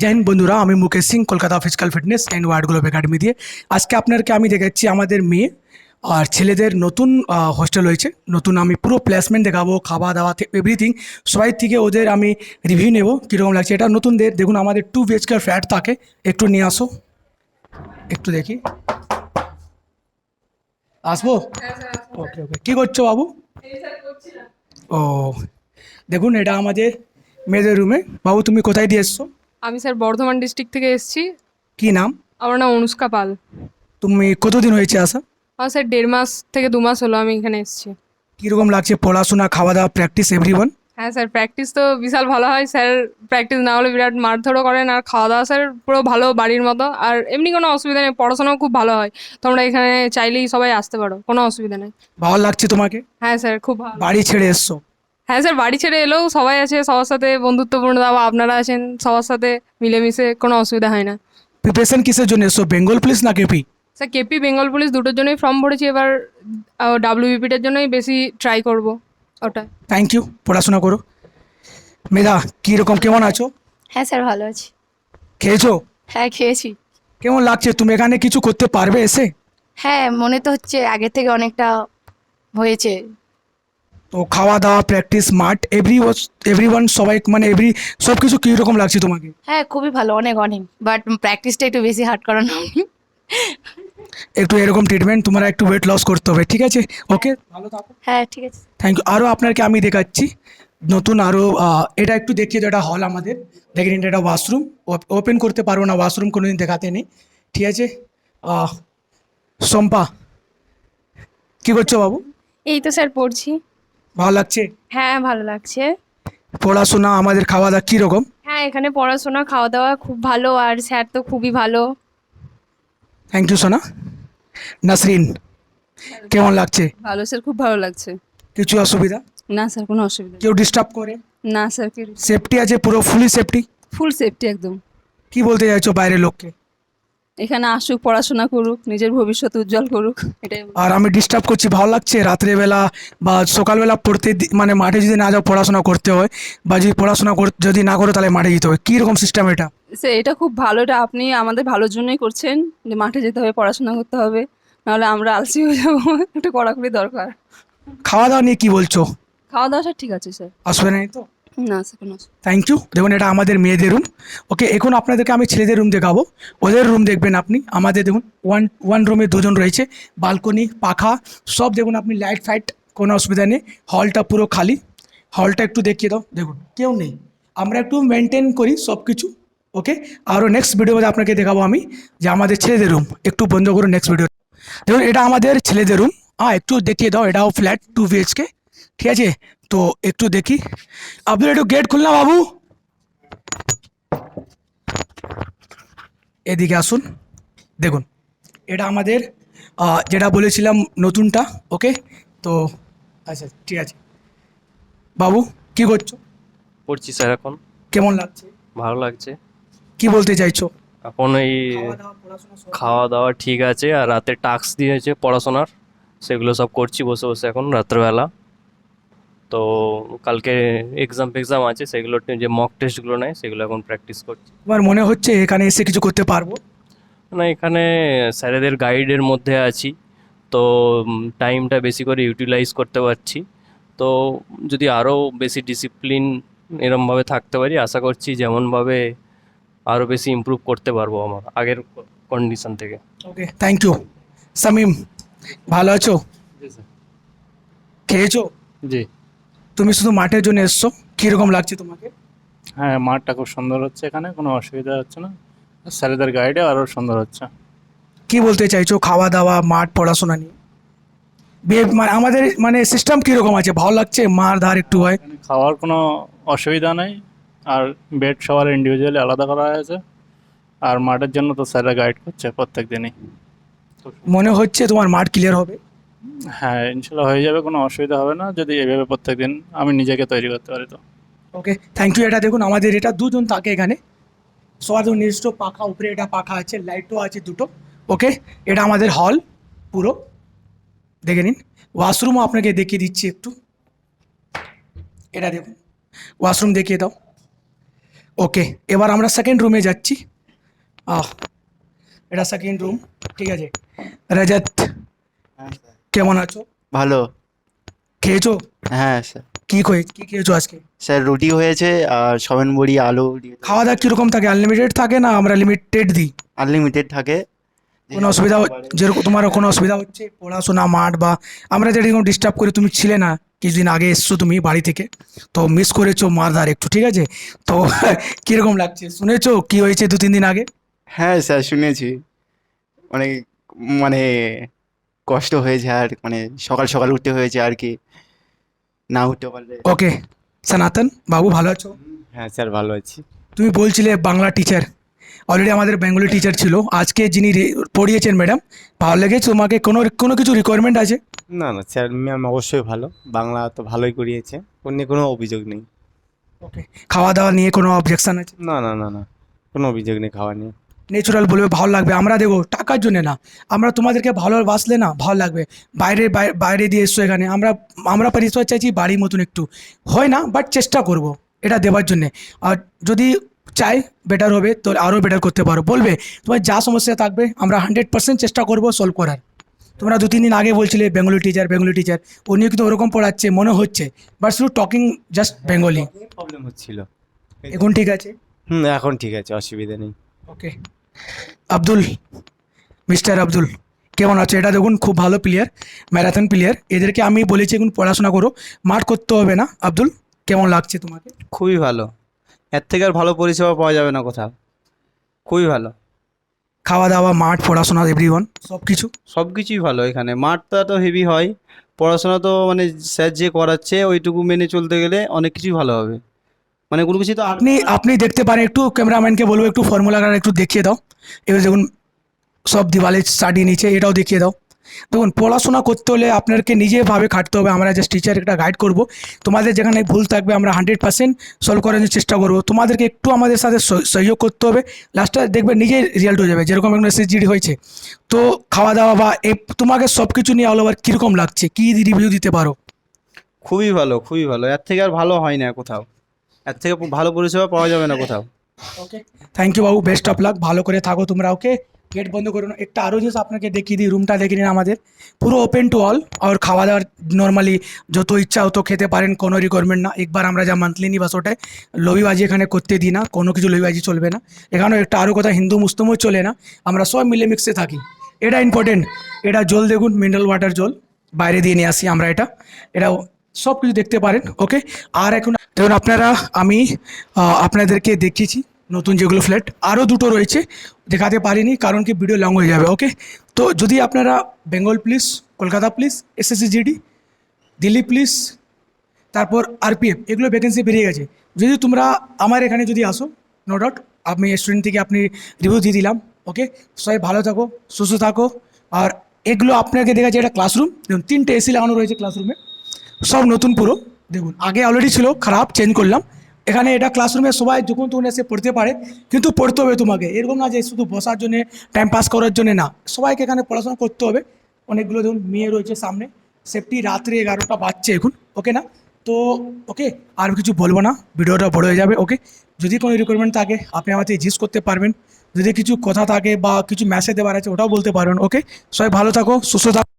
জয় হিন্দ বন্ধুরা, আমি Mukesh Singh, Kolkata physical fitness and world globe academy দিয়ে আজকে আপনাদেরকে আমি দেখাচ্ছি আমাদের মেয়ে আর ছেলেদের নতুন হোস্টেল হয়েছে নতুন আমি পুরো প্লেসমেন্ট দেখাবো, খাওয়া দাওয়া এভরিথিং সবাই থেকে ওদের আমি রিভিউ নেব, কীরকম লাগছে এটা। নতুনদের, দেখুন, আমাদের টু বিএচকে ফ্ল্যাট থাকে। একটু নিয়ে আসো। একটু দেখি। আসব? ওকে ওকে কী করছ বাবু? ও, দেখুন, এটা আমাদের মেয়েদের রুমে বাবু, তুমি কোথায় দিয়ে এসছো? আমি স্যার বর্ধমান ডিস্ট্রিক্ট থেকে এসেছি। কী নাম? আমার নাম অনুষ্কা পাল। তুমি কতদিন হয়েছে আসা? আমার স্যার দেড় মাস থেকে দু মাস হলো আমি এখানে এসেছি। কীরকম লাগছে পড়াশোনা খাওয়া দাওয়া প্র্যাকটিস এভরিওয়ান হ্যাঁ স্যার প্র্যাকটিস তো বিশাল ভালো হয় স্যার। প্র্যাকটিস না হলে বিরাট মারধরও করেন আর খাওয়া দাওয়া স্যার পুরো ভালো বাড়ির মতো। আর এমনি কোনো অসুবিধা নেই পড়াশোনাও খুব ভালো হয়। তোমরা এখানে চাইলেই সবাই আসতে পারো কোনো অসুবিধা নেই। ভালো লাগছে তোমাকে? হ্যাঁ স্যার খুব ভালো। বাড়ি ছেড়ে এসছো? হ্যাঁ স্যার বাড়ি ছেড়ে এলেও সবাই আছে সবার সাথে বন্ধুত্বপূর্ণ দাবা আপনারা আছেন সবার সাথে মিলেমিশে কোনো অসুবিধা হয় না। প্রিপারেশন কিসের জন্য? এসছো বেঙ্গল পুলিশ না KP sir KP Bengal police দুটোর জন্যই ফর্ম ভরেছি এবার ডাব্লিউবিপিটার জন্যই বেশি ট্রাই করব ওটা। থ্যাংক ইউ পড়াশোনা করো। মেধা কীরকম কেমন আছো? হ্যাঁ স্যার ভালো আছি। খেয়েছো? হ্যাঁ খেয়েছি। কেমন লাগছে? তুমি এখানে কিছু করতে পারবে এসে? হ্যাঁ মনে তো হচ্ছে আগের থেকে অনেকটা হয়েছে। তো খাওয়া দাওয়া প্র্যাকটিস মাঠ এভরি এভরি ওয়ান সবাই মানে এভরি সব কিছু কীরকম লাগছে তোমাকে? হ্যাঁ খুবই ভালো অনেক অনেক। বাট প্র্যাকটিসটা একটু বেশি হার্ড করানো একটু এরকম ট্রিটমেন্ট তোমরা একটু ওয়েট লস করতে হবে ঠিক আছে? ওকে ভালো থাকো। হ্যাঁ ঠিক আছে। থ্যাংক ইউ আরও আপনাকে আমি দেখাচ্ছি। নতুন আরও এটা একটু দেখিয়ে দাও এটা হল আমাদের। দেখে নিন এটা ওয়াশরুম ওপেন করতে পারব না ওয়াশরুম কোনো দিন দেখাতে নেই। ঠিক আছে? শম্পা কী করছ বাবু? এই তো স্যার পড়ছি। ভালো লাগছে? হ্যাঁ ভালো লাগছে। পড়াশোনা আমাদের খাওয়া দাওয়া কীরকম? হ্যাঁ এখানে পড়াশোনা খাওয়া দাওয়া খুব ভালো আর স্যার তো খুবই ভালো। থ্যাংক ইউ সোনা। নাসরিন কেমন লাগছে? ভালো স্যার খুব ভালো লাগছে। কিছু অসুবিধা? না স্যার কোনো অসুবিধা কেউ ডিস্টার্ব করে? না স্যার কি সেফটি আছে পুরো ফুলি সেফটি ফুল সেফটি একদম। কি বলতে চাইছো বাইরের লোককে? এখানে আসুক পড়াশোনা করুক নিজের ভবিষ্যৎ উজ্জ্বল করুক এটাই আর আমি ডিস্টার্ব করছি ভালো লাগছে রাত্রেবেলা বা সকালবেলা পড়তে দি- মানে মাঠে যদি না যাও পড়াশোনা করতে হয় বা যদি পড়াশোনা কর- যদি না করো তাহলে মাঠে যেতে হবে কীরকম সিস্টেম এটা? সে এটা খুব ভালো এটা আপনি আমাদের ভালোর জন্যই করছেন যে মাঠে যেতে হবে পড়াশোনা করতে হবে নাহলে আমরা আলসি হয়ে যাব একটু কড়াকড়ি দরকার। খাওয়া দাওয়া নিয়ে কী বলছো? খাওয়া দাওয়া স্যার ঠিক আছে স্যার। অসুবিধা নেই তো? থ্যাংক ইউ দেখুন, এটা আমাদের মেয়েদের রুম ওকে এখন আপনাদেরকে আমি ছেলেদের রুম দেখাবো। ওদের রুম দেখবেন আপনি। আমাদের দেখুন ওয়ান ওয়ান রুমে দুজন রয়েছে। বালকনি পাখা, সব দেখুন আপনি লাইট ফাইট কোনো অসুবিধা নেই। হলটা পুরো খালি। হলটা একটু দেখিয়ে দাও। দেখুন, কেউ নেই। আমরা একটু মেনটেন করি সব কিছু ওকে আরও নেক্সট ভিডিওতে আপনাকে দেখাবো আমি, যে আমাদের ছেলেদের রুম একটু বন্ধ করুন নেক্সট ভিডিও দেখুন, এটা আমাদের ছেলেদের রুম হ্যাঁ একটু দেখিয়ে দাও। এটাও ফ্ল্যাট টু বিএচকে ঠিক আছে? তো একটু দেখি। আপনি একটু গেট খুলনা বাবু। এদিকে আসুন। দেখুন এটা আমাদের যেটা বলেছিলাম নতুনটা ওকে তো আচ্ছা ঠিক আছে। বাবু কি করছ? পড়ছি স্যার এখন। কেমন লাগছে? ভালো লাগছে। কি বলতে চাইছো? এখন এই? খাওয়া দাওয়া ঠিক আছে আর রাতে টাস্ক দিয়েছে পড়াশোনার। সেগুলো সব করছি বসে বসে এখন রাত্রেবেলা। তো কালকে এক্সাম ফেক্সাম আছে সেগুলো যে মক টেস্টগুলো নেয় সেগুলো এখন প্র্যাকটিস করছি। তোমার মনে হচ্ছে এখানে এসে কিছু করতে পারব? না এখানে স্যারেদের গাইডের মধ্যে আছি তো টাইমটা বেশি করে ইউটিলাইজ করতে পারছি। তো যদি আরও বেশি ডিসিপ্লিন এরমভাবে থাকতে পারি আশা করছি যেমনভাবে আরও বেশি ইমপ্রুভ করতে পারব আমার আগের কন্ডিশন থেকে। ওকে থ্যাংক ইউ সামিম ভালো আছো? খেয়েছো? জি। তুমি শুধু মাঠের জন্য এসছো? কীরকম লাগছে তোমাকে? হ্যাঁ মাঠটা খুব সুন্দর হচ্ছে এখানে কোনো অসুবিধা হচ্ছে না। স্যারেদের গাইডে আরও সুন্দর হচ্ছে। কি বলতে চাইছো খাওয়া দাওয়া মাঠ পড়াশোনা নিয়ে? মানে আমাদের মানে সিস্টেম কীরকম আছে? ভালো লাগছে? মার ধার একটু হয়। খাওয়ার কোনো অসুবিধা নেই। আর বেড সবার ইন্ডিভিজুয়ালি আলাদা করা হয়েছে। আর মাঠের জন্য তো স্যাররা গাইড করছে প্রত্যেক দিনই। মনে হচ্ছে তোমার মাঠ ক্লিয়ার হবে। হ্যাঁ ইনশাল্লাহ হয়ে যাবে কোনো অসুবিধা হবে না। যদি এভাবে প্রত্যেক দিন আমি নিজেকে তৈরি করতে পারি তো। ওকে থ্যাংক ইউ এটা দেখুন আমাদের এটা দুজন থাকে এখানে। সবার নিজস্ব পাখা উপরে এটা পাখা আছে লাইটও আছে দুটো। ওকে এটা আমাদের হল পুরো। দেখে নিন ওয়াশরুমও আপনাকে দেখিয়ে দিচ্ছি একটু। এটা দেখুন ওয়াশরুম দেখিয়ে দাও। ওকে এবার আমরা সেকেন্ড রুমে যাচ্ছি। আহ এটা সেকেন্ড রুম ঠিক আছে। রাজাত কেমন আছো? ভালো। খেয়েছো? হ্যাঁ স্যার। কি খেয়ে কি খেয়েছো আজকে? স্যার রুটি হয়েছে আর সবেন বড়ি আলু খাওয়া দাওয়া কীরকম থাকে? আনলিমিটেড থাকে না আমরা লিমিটেড দিই? আনলিমিটেড থাকে। কোনো অসুবিধা যেরকম তোমার কোনো অসুবিধা হচ্ছে? পড়াশোনা মাঠ বা আমরা যেরকম ডিস্টার্ব করি তুমি ছিলে না কিছুদিন আগে এসছো তুমি বাড়ি থেকে তো মিস করেছ মারধার একটু ঠিক আছে? তো কীরকম লাগছে? শুনেছো কি হয়েছে দু তিন দিন আগে? হ্যাঁ স্যার শুনেছি। অনেক মানে কষ্ট হয়েছে আর মানে সকাল সকাল উঠতে হয়েছে আর কি। না উঠতে পারলে। ওকে সনাতন বাবু ভালো আছো? হ্যাঁ স্যার ভালো আছি। তুমি বলছিলে বাংলা টিচার অলরেডি আমাদের বেঙ্গলি টিচার ছিল। আজকে যিনি পড়িয়েছেন ম্যাডাম ভালো লেগেছে? তোমাকে কোনো কোনো কিছু রিকোয়ারমেন্ট আছে? না না স্যার ম্যাম অবশ্যই ভালো। বাংলা তো ভালোই করিয়েছে। অন্য কোনো অভিযোগ নেই। ওকে খাওয়া দাওয়া নিয়ে কোনো অবজেকশন আছে? না না না না। কোনো অভিযোগ নেই খাওয়া নিয়ে। ন্যাচুরাল বলবে ভালো লাগবে। আমরা দেখো টাকার জন্য না। আমরা তোমাদেরকে ভালোবাসলে না ভালো লাগবে। বাইরে বাইরে দিয়ে এসছো এখানে আমরা আমরা পরিষেবা চাইছি বাড়ির মতন একটু। হয় না বাট চেষ্টা করব এটা দেওয়ার জন্যে। আর যদি চাই বেটার হবে তো আরও বেটার করতে পারো। বলবে তোমার যা সমস্যা থাকবে আমরা হান্ড্রেড পার্সেন্ট চেষ্টা করব সলভ করার। তোমরা দু তিন দিন আগে বলছিলে বেঙ্গলি টিচার বেঙ্গলি টিচার উনি কিন্তু ওরকম পড়াচ্ছে মনে হচ্ছে। বাট শুধু টকিং জাস্ট বেঙ্গলি প্রবলেম হচ্ছিল। এখন ঠিক আছে? হুম এখন ঠিক আছে অসুবিধা নেই। ওকে আব্দুল মিস্টার আব্দুল কেমন আছে? এটা দেখুন খুব ভালো প্লেয়ার ম্যারাথন প্লেয়ার এদেরকে আমি বলেছি এখন পড়াশোনা করো। মাঠ করতে হবে না। আব্দুল কেমন লাগছে তোমাকে? খুবই ভালো। এর থেকে আর ভালো পরিষেবা পাওয়া যাবে না কোথাও। খুবই ভালো। খাওয়া দাওয়া মাঠ পড়াশোনা এভরিওয়ান সব কিছু সব কিছুই ভালো এখানে। মাঠটা তো হেভি হয়। পড়াশোনা তো মানে স্যার যে করাচ্ছে ওইটুকু মেনে চলতে গেলে অনেক কিছুই ভালো হবে। মানে কোনো কিছু তো আপনি আপনি দেখতে পারেন একটু ক্যামেরাম্যানকে বলব একটু ফর্মুলা একটু দেখিয়ে দাও। এবার দেখুন, সব দিওয়ালে সাজিয়ে নিচে, এটাও দেখিয়ে দাও। দেখুন, পড়াশোনা করতে হলে আপনাকে নিজেভাবে খাটতে হবে। আমরা জাস্ট টিচার একটা গাইড করব। তোমাদের যেখানে ভুল থাকবে, আমরা হান্ড্রেড পার্সেন্ট সলভ করার চেষ্টা করব। তোমাদেরকে একটু আমাদের সাথে সহযোগ করতে হবে। লাস্টে দেখবে নিজেই রেজাল্ট হয়ে যাবে, যেরকম এখন এসএসজিডি হয়েছে। তো খাওয়া দাওয়া বা এ, তোমাকে সব কিছু নিয়ে অল ওভার কীরকম লাগছে? কী রিভিউ দিতে পারো? খুবই ভালো খুবই ভালো। এর থেকে আর ভালো হয় না কোথাও। এর থেকে ভালো পরিষেবা পাওয়া যাবে না কোথাও। ওকে থ্যাংক ইউ বাবু। বেস্ট অফ লাক ভালো করে থাকো তোমরা ওকে গেট বন্ধ করো না। একটা আরও জিনিস আপনাকে দেখিয়ে দিই। রুমটা দেখে নিন আমাদের। পুরো ওপেন টু অল আর খাওয়া দাওয়ার নর্মালি যত ইচ্ছা হতো খেতে পারেন, কোনো রিকোয়ারমেন্ট না। একবার আমরা যা মান্থলি নিবাস ওটাই। লবিবাজি এখানে করতে দিই না। কোনো কিছু লবিবাজি চলবে না। এখানেও একটা আরও কথা, হিন্দু মুসলিমও চলে না। আমরা সব মিলে মিক্সে থাকি। এটা ইম্পর্টেন্ট এটা জল দেখুন মিনারেল ওয়াটার জল। বাইরে দিয়ে নিয়ে আসি আমরা এটা। এটা সব কিছু দেখতে পারেন ওকে আর এখন ধরুন আপনারা, আমি আপনাদেরকে দেখিয়েছি নতুন যেগুলো ফ্ল্যাট আরও দুটো রয়েছে, দেখাতে পারিনি কারণ কি ভিডিও লং হয়ে যাবে ওকে তো যদি আপনারা Bengal police Kolkata police SSC GD Delhi police তারপর আরপিএফ এগুলো ভ্যাকেন্সি বেরিয়ে গেছে। যদি তোমরা আমার এখানে যদি আসো নো ডাউট আমি স্টুডেন্ট থেকে আপনি রিভিউ দিয়ে দিলাম ওকে সবাই ভালো থাকো, সুস্থ থাকো। আর এগুলো আপনাকে দেখা যায় এটা ক্লাসরুম তিনটে এসি লাগানো রয়েছে ক্লাসরুমে সব নতুন পুরো। দেখুন, আগে অলরেডি ছিল, খারাপ চেঞ্জ করলাম। এখানে এটা ক্লাসরুমে সবাই যখন তখন এসে পড়তে পারে, কিন্তু পড়তে হবে তোমাকে। এরকম না যে শুধু বসার জন্যে টাইম পাস করার জন্য না। সবাইকে এখানে পড়াশোনা করতে হবে। অনেকগুলো দেখুন মেয়ে রয়েছে সামনে। সেফটি রাত্রে এগারোটা বাজছে এখন ওকে না? তো ওকে আর কিছু বলব না। ভিডিওটা বড় হয়ে যাবে ওকে যদি কোনো রিকোয়ারমেন্ট থাকে, আপনি আমাকে জিজ্ঞেস করতে পারবেন। যদি কিছু কথা থাকে বা কিছু মেসেজ দেওয়ার আছে, ওটাও বলতে পারবেন ওকে সবাই ভালো থাকো, সুস্থ থাকো।